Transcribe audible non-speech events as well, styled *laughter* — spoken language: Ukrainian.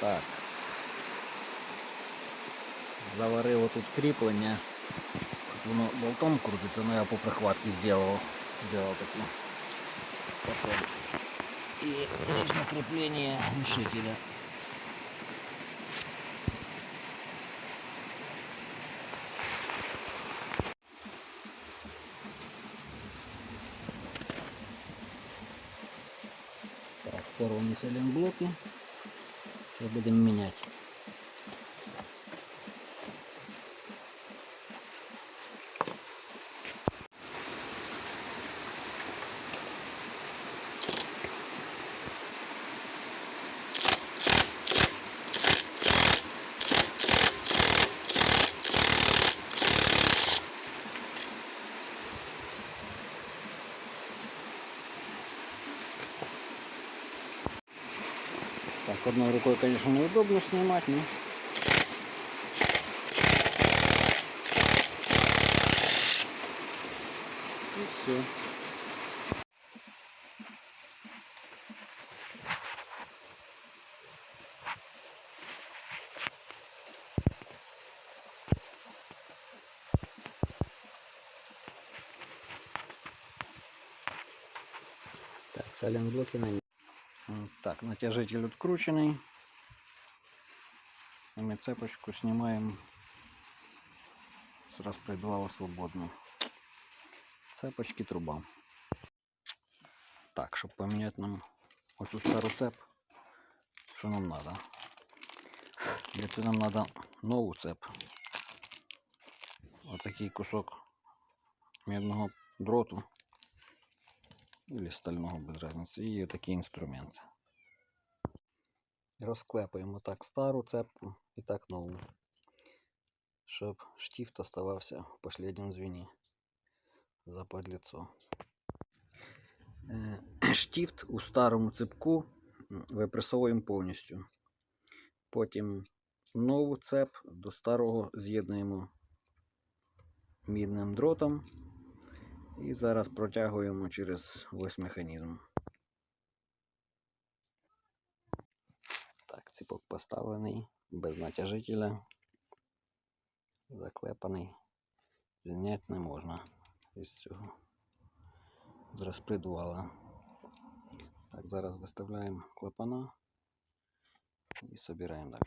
Так. Заварило тут кріплення. Тут воно болтом крутиться, но я по прихватці зробив. Сделал таку. Потом. И нижнее крепление глушителя. Так, порвані сайлентблоки. Сейчас Будем менять. Так, одной рукой, конечно, неудобно снимать, но... И все. Так, сайлентблоки на місці. М, Так, натяжитель открученный. И мы цепочку снимаем с распредвала свободно. Цепочки труба. Так, чтобы поменять нам вот тут старую цеп, что нам надо? Для этого нам надо новую цеп. Вот такий кусок медного дроту или стального без разницы. І такий інструмент. Розклепуємо так стару цепку і так нову, щоб штифт оставався в последнем звіні за подліцо. Е, *clears throat* Штифт у старому цепку випресовуємо повністю. Потім нову цеп до старого з'єднуємо мідним дротом. І зараз протягуємо через ось механізм. Так, ціпок поставлений без натяжителя. Заклепаний. Зняти не можна із цього. З розпредвала. Так, зараз виставляємо клапана і собираємо далі.